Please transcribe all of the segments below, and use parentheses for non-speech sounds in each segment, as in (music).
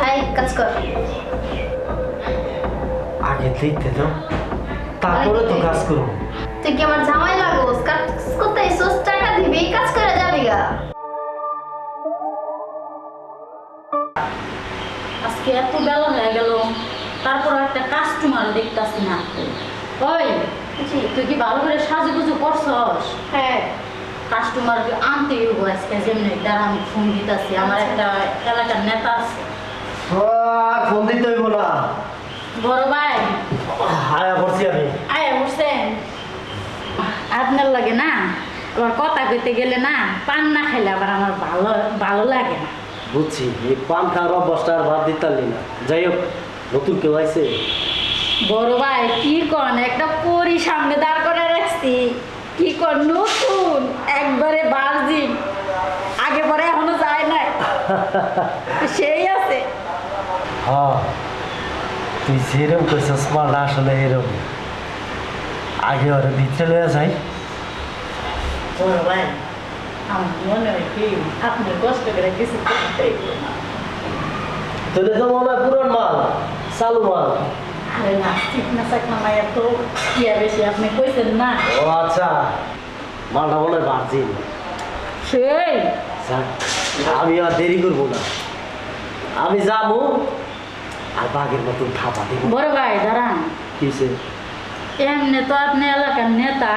আয় কাজ কর আগে দেখতে তো তারপরে তো কাজ করব তুই কি আমার জামাই লাগোস কাজ করতে টাকা দিবি কাজ করে যাবি গা আজকে এত বেলা হয়ে গেল তারপর একটা কাস্টমার দেখতাছি না ওই তুই কি ভালো করে সাজুগুজু করছস হ্যাঁ কাস্টমার আনতে হইব আজকে যেমনি দ্বারা আমি ফোন দিতাছি আমার একটা এলাকার নেতা আছে আর ফোন দিতে হইব না। বড় ভাই। হায়া করছি আমি। আয় আপনার লাগে না? আবার কথা কইতে গেলে না পান না খাইলে আবার আমার ভালো ভালো লাগে না। বুঝছি এই পান খাওয়ার অভ্যাসটা আর বাদ দিতে পারলি না। যাই হোক নতুন কেউ আইছে? বড় ভাই কি কন? একটা পরি সামনে দাঁড় করে রাখছি। কি কন? নতুন একবারে বার্জিন আগে পরে এখনও যায় নাই। (laughs) সেই আছে। হ্যাঁ তুই যেরকম কইছিস মালটা আসলে এরকম। আগে ওরে ভিতরে লয়ে যাই। বড় ভাই আমার মনে হয় কি আপনি কষ্ট করে কিছু করতে তোর তো মনে হয় পুরান মাল চালু মাল। আরে না ঠিক না চাক না তো কি বেশি আপনি কইছেন না। ও আচ্ছা মালটা মনে হয় বার্জিন সেই। আমি আর দেরি করব না। আমি যাব আর বাঘের মতন থাপা দিব। বড় ভাই দাঁড়ান। কিসে এমনি তো আপনি এলাকার নেতা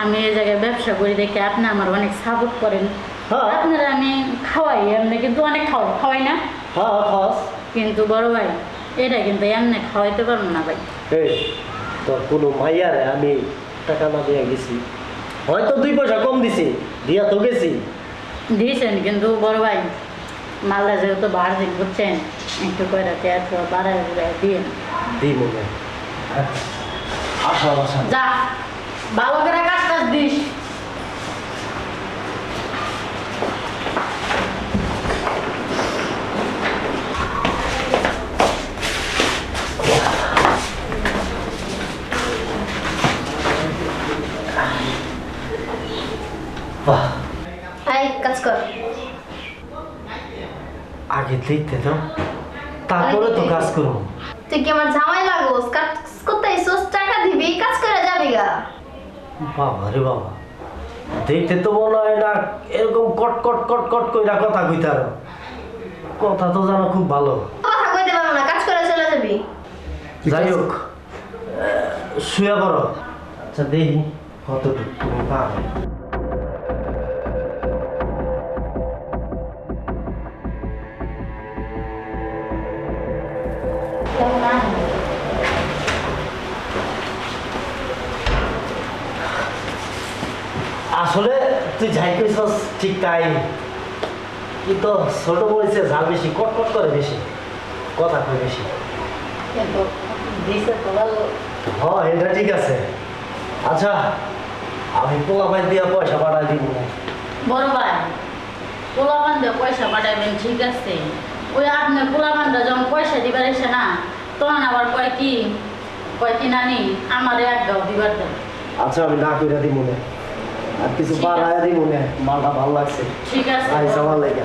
আমি এই জায়গায় ব্যবসা করি দেখে আপনি আমার অনেক সাপোর্ট করেন। হ্যাঁ। আপনারা আমি খাওয়াই এমনি কিন্তু অনেক খাওয়াই খাওয়াই না। হ্যাঁ খস কিন্তু বড় ভাই এটা কিন্তু এমনি খাওয়াইতে পারব না ভাই। তোর কোনো মাইয়ারে আমি টাকা না দিয়ে গেছি। হয়তো দুই পয়সা কম দিছি দিয়া তো গেছি। দিয়েছেন কিন্তু বড় ভাই মালদা যেহেতু বাড়ছে বুঝছেন। একটু করে একটু বাড়ায় বাড়ায় দিয়ে দিই মনে। আসো আসো যা ভালো করে কাজ টাজ দিস আগে দেখতে তো তারপরে তো কাজ করব। তুই কি আমার জামাই লাগোস? কাজ করতে আইসোস টাকা দিবি কাজ করে যাবি গা। বাবা রে বাবা দেখতে তো মনে হয় না এরকম কট কট কট কট কইরা কথা কইতার কথা তো জানো খুব ভালো। কথা কইতে পারব না কাজ করে চলে যাবি। যাই হোক শুয়ে পড়ো। আচ্ছা দেখি কতটুকু তুমি পাবে। আসলে তুই যাই কইছস ঠিক তাই। কিন্তু ছোট বলেছে ঝাল বেশি কট কট করে বেশি কথা কয় বেশি। হ্যাঁ এটা ঠিক আছে। আচ্ছা আমি পোলা পাই দিয়া পয়সা পাঠাই দিব। বড় ভাই পোলা বান্ধে পয়সা পাঠাইবেন ঠিক আছে। ওই আপনি পোলা বান্ধে যখন পয়সা দিবার এসে না তখন আবার কয় কি? কয় কি নানি আমার এক গাও দিবার আচ্ছা আমি না কইরা দিব না। আর কিছু বাড়ায় দিব না মালটা ভালো লাগছে। ঠিক আছে। আইসা আমার লেগে।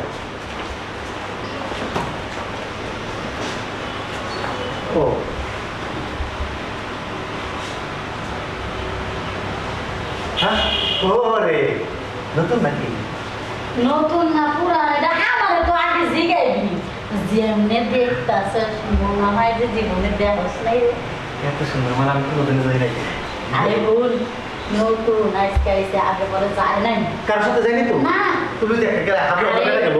ও। হ্যাঁ? ও রে নতুন নাকি? নতুন না পুরা এটা আমার তো আগে জিগাইবি যেমনে দেখতাছে মনে হয় যে জীবনে দেখাস নাই। রে। এত সুন্দর মানে আমি কোনোদিনও যাই নাই আরে ভুল আইসে আগে পরে যায় নাই। কারোর সাথে যাইনি তো? না। তুমি দেখতে গেলে হাতে। হাতে গেল।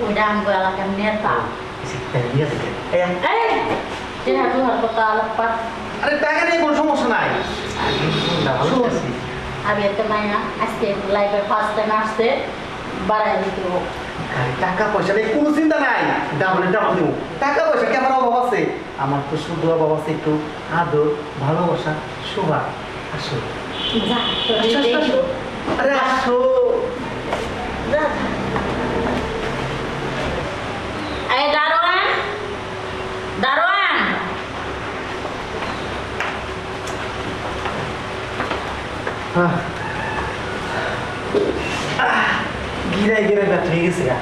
ওইটা আরে টাকা নিয়ে কোনো সমস্যা নাই। আমি একটা মাইনা আজকে লাইফের ফার্স্ট টাইম আসছে বাড়াই দিতে টাকা পয়সা নেই কোনো চিন্তা নাই। ডাবলে ডাবল দেবো। টাকা পয়সা কি আমার অভাব আছে? আমার তো শুধু অভাব আছে একটু আদর ভালোবাসা শোভা। আসো। যা তোর আসো, আসো, দেখি। আসো। আরে আসো যা। এই দারোয়ান দারোয়ান আহ। আহ, গিরায় গিরায় ব্যথা হয়ে গেছে গা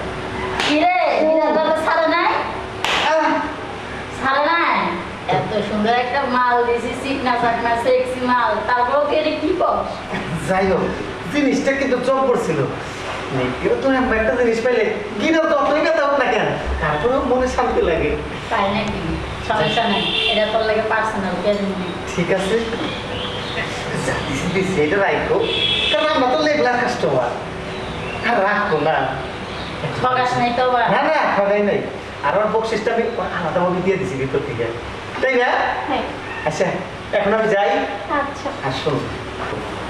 কিরে বিরাট বাবা ছাড়ে নাই আহ, এত সুন্দর একটা মাল দিছি সেক্সি মাল। তারপরেও তুই এটা কি কর যাই হোক জিনিসটা কিন্তু চল পড়ছিল কেউ তো এমন একটা জিনিস পাইলে কিনা তো অতই কথা হোক না কেন? তারপরেও মনে শান্তি লাগে। তাই নাকি? সমস্যা নেই। এটা তোর লাগে পার্সোনাল কেজি ঠিক আছে। যা দিছি দিছি, এটা রাখো কারণ আমরা তো লেগলার কাস্টমার আর রাখো না। ঠকাস নাই তো আবার। না না ঠগাই নাই। আর বকশিসটা আমি আলাদাভাবে দিয়ে দিছি ভিতর থেকে। তাই না? হ্যাঁ। আচ্ছা এখন আমি যাই। আচ্ছা। আর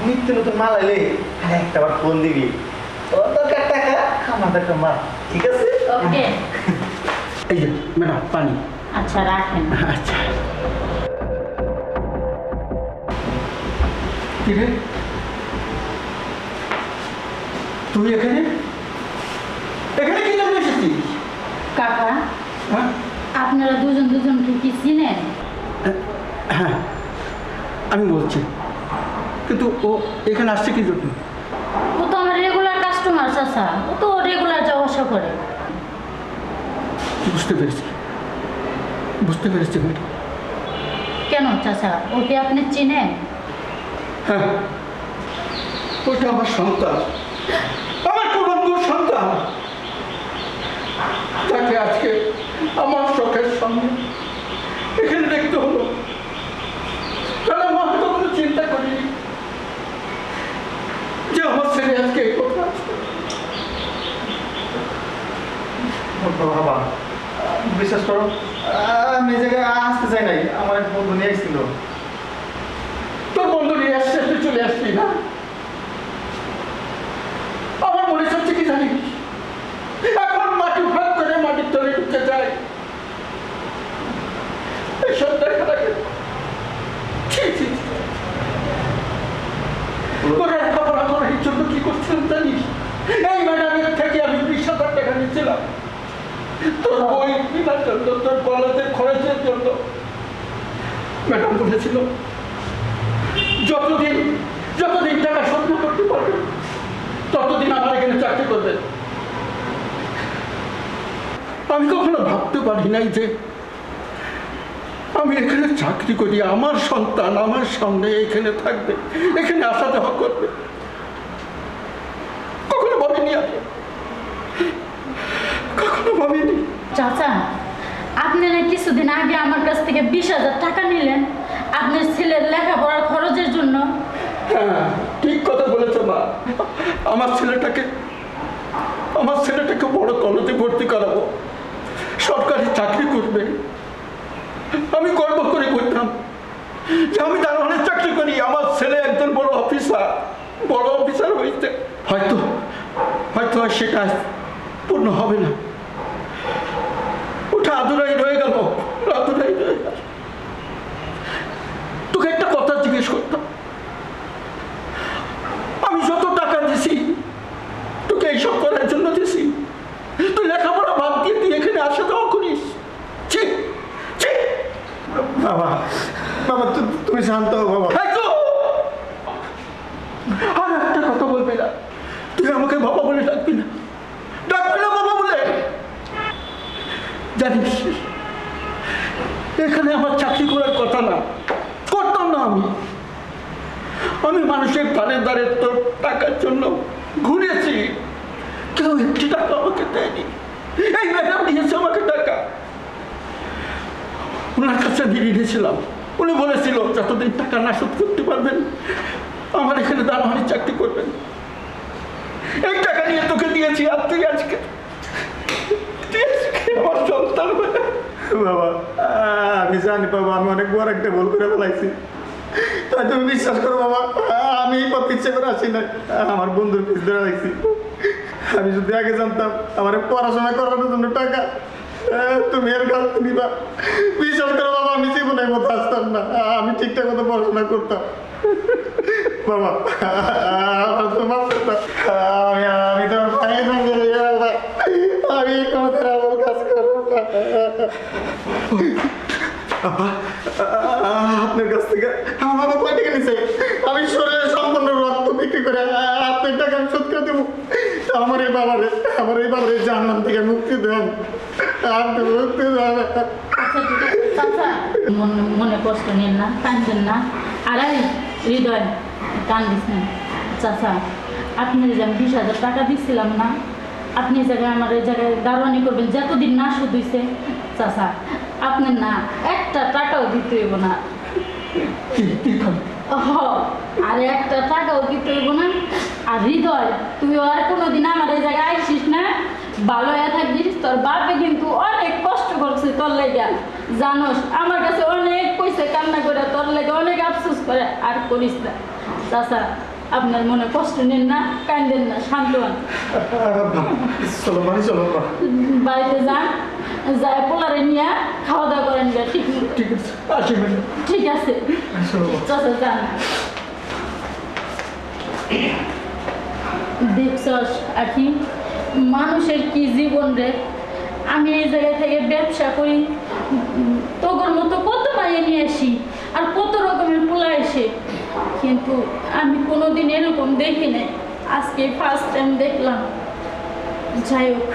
নিত্য নতুন মাল এলে আর একটা বার ফোন দিবি। তোর দরকার টাকা? আমার দরকার মাল। ঠিক আছে? ওকে। (laughs) এই যে ম্যাডাম পানি। আচ্ছা রাখেন। আচ্ছা। কিরে তুই এখানে? এখানে কি জন্য এসেছিস? কাকা। হ্যাঁ? আপনারা দুজন দুজনকে কি চিনেন? হ্যাঁ আমি বলছি। কিন্তু ও এখানে আসছে কি জন্য? ও তো আমার রেগুলার কাস্টমার চাচা ও তো রেগুলার যাওয়া আসা করে। বুঝতে পেরেছি। বুঝতে পেরেছি ম্যাডাম কেন চাচা? ওকে আপনি চিনেন? হ্যাঁ। ওটা আমার সন্তান। আমার কুলঙ্গ সন্তান। তাকে আজকে আমার চোখের সামনে। এখানে দেখতে হলো। তাহলে চিন্তা করিনি? যে আমার ছেলে আজকে এই কথা আসবে। বাবা বিশ্বাস করো আমি এই জায়গায় আসতে চাই নাই। আমার এক বন্ধু নিয়ে এসেছিল। তোর বন্ধু নিয়ে আসছে তুই চলে আসবি না আমার মনে হচ্ছে কি জানিস এখন মাটি ভাগ করে মাটির তলে ঢুকতে যায় এসব দেখা লাগে ছি, ছি, ছি। তোরা লেখাপড়া করার জন্য কি করছিলাম জানিস এই ম্যাডামের থেকে আমি বিশ হাজার টাকা নিচ্ছিলাম যতদিন যতদিন টাকা করতে পারবেন ততদিন আমার এখানে চাকরি করবেন আমি কখনো ভাবতে পারি নাই যে আমি এখানে চাকরি করি, আমার সন্তান আমার সামনে এখানে থাকবে, এখানে আসা যাওয়া করবে কখনো ভাবিনি আমি কখনো ভাবিনি চাচা, আপনি না কিছুদিন আগে আমার কাছ থেকে বিশ হাজার টাকা নিলেন। আপনার ছেলের লেখাপড়ার খরচের জন্য। হ্যাঁ ঠিক কথা বলেছ মা। আমার ছেলেটাকে আমার ছেলেটাকে বড় কলেজে ভর্তি করাবো। সরকারি চাকরি করবে। আমি গর্ব করে বলতাম যে আমি দারোয়ানের চাকরি করি। আমার ছেলে একজন বড় অফিসার বড় অফিসার হয়েছে হয়তো হয়তো সেটা পূর্ণ হবে না। আদুরাই রয়ে গেল আদুরাই রয়ে গেল তোকে একটা কথা জিজ্ঞেস করতাম আমি যত টাকা দিছি তোকে এইসব করার জন্য দিছি তুই লেখাপড়া বাদ দিয়ে তুই এখানে আসা যাওয়া করিস ছি ছি বাবা বাবা তু- তুমি শান্ত হও বাবা এই তো! আর একটা কথা বলবি না তুই আমাকে বাবা বলে ডাকবি না ডাকবি না বাবা বলে জানিস এখানে আমার চাকরি করার কথা না, করতাম না আমি। আমি মানুষের দ্বারে দ্বারে তোর টাকার জন্য ঘুরেছি, কেউ একটি টাকা আমাকে দেয়নি। এই ম্যাডাম দিয়েছে আমাকে টাকা। ওনার কাছে বেরিয়ে গেছিলাম উনি বলেছিল, যতদিন টাকা না শোধ করতে পারবেন, আমার এখানে দানহানি চাকরি করবেন। এই টাকা নিয়ে তোকে দিয়েছি, আর তুই আজকে আমার সন্তান হয়ে বাবা আমি জানি বাবা, আমি অনেক বড় একটা ভুল করে ফেলাইছি। তাই তুমি বিশ্বাস করো বাবা আমি এই পথ ইচ্ছে করে আসি না আমার বন্ধুর পিস ধরে রাখছি আমি যদি আগে জানতাম, আমার পড়াশোনা করানোর জন্য টাকা তুমি এর কাছ নিবা বিশ্বাস করো বাবা, আমি জীবনের মতো আসতাম না আমি ঠিকঠাক মতো পড়াশোনা করতাম। বাবা আমার তো মাফ আমি তো পায়ে ভেঙে বাবা আমি কোনো আমার কাজ করব না বাবা, আ- আপনার কাছ থেকে আমার বাবা কয় টাকা নিছে? আমি শরীরে সম্পূর্ণ রক্ত বিক্রি করে আপনার টাকা আমি শোধ করে দেবো। আমার এই বাবারে, আমার এই বাবারে জাহান্নাম থেকে মুক্তি দেন। আপনি মুক্তি দেন। আচ্ছা মনে কষ্ট নেন না কাঁদবেন না। আর এই হৃদয়, কান্দিস না। চাচা আপনি যে আমি বিশ হাজার টাকা দিচ্ছিলাম না আপনি জায়গায় আমার এই জায়গায় দারোয়ানি করবেন যতদিন না শুধু হইছে চাচা আপনার না একটা টাকাও দিতে হইব না। আর একটা টাকাও দিতে হইব না। আর হৃদয় তুই আর কোনোদিন আমার এই জায়গায় আইসিস না। ভালো হয়ে থাকিস তোর বাপে কিন্তু অনেক কষ্ট করছে তোর লেগে। জানোস আমার কাছে অনেক পয়সা কান্না করে তোর লেগে অনেক আফসোস করে আর করিস না। চাচা আপনার মনে কষ্ট নেন না কান্দেন না শান্ত হন। চলো বাড়ি চলো বাড়িতে যান যায় পোলারে নিয়ে খাওয়া দাওয়া করেন গা, ঠিক ঠিক আছে ঠিক আছে। চলো যান। দেখছস আখি মানুষের কি জীবন রে? আমি এই জায়গা থেকে ব্যবসা করি তোগর মতো কত মাইয়ে নিয়ে আসি আর কত রকমের পোলা এসে। কিন্তু আমি কোনোদিন এরকম দেখি নাই আজকে ফার্স্ট টাইম দেখলাম। যাই হোক।